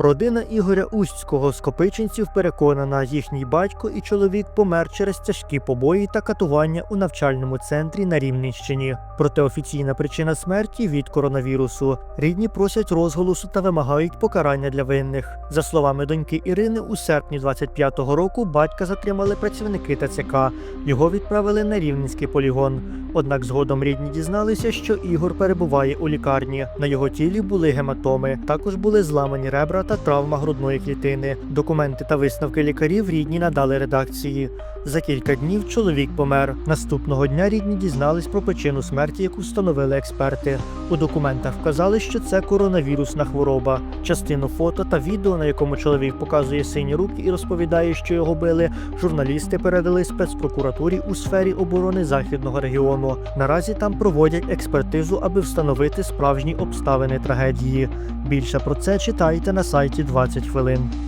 Родина Ігоря Устського з Копичинців переконана, їхній батько і чоловік помер через тяжкі побої та катування у навчальному центрі на Рівненщині. Проте офіційна причина смерті від коронавірусу. Рідні просять розголосу та вимагають покарання для винних. За словами доньки Ірини, у серпні 25-го року батька затримали працівники ТЦК. Його відправили на Рівненський полігон. Однак згодом рідні дізналися, що Ігор перебуває у лікарні. На його тілі були гематоми. Також були зламані ребра та травма грудної клітини. Документи та висновки лікарів рідні надали редакції. За кілька днів чоловік помер. Наступного дня рідні дізнались про причину смерті, яку встановили експерти. У документах вказали, що це коронавірусна хвороба. Частину фото та відео, на якому чоловік показує сині руки і розповідає, що його били, журналісти передали спецпрокуратурі у сфері оборони західного регіону. Наразі там проводять експертизу, аби встановити справжні обставини трагедії. Більше про це читайте на сайті 20 хвилин.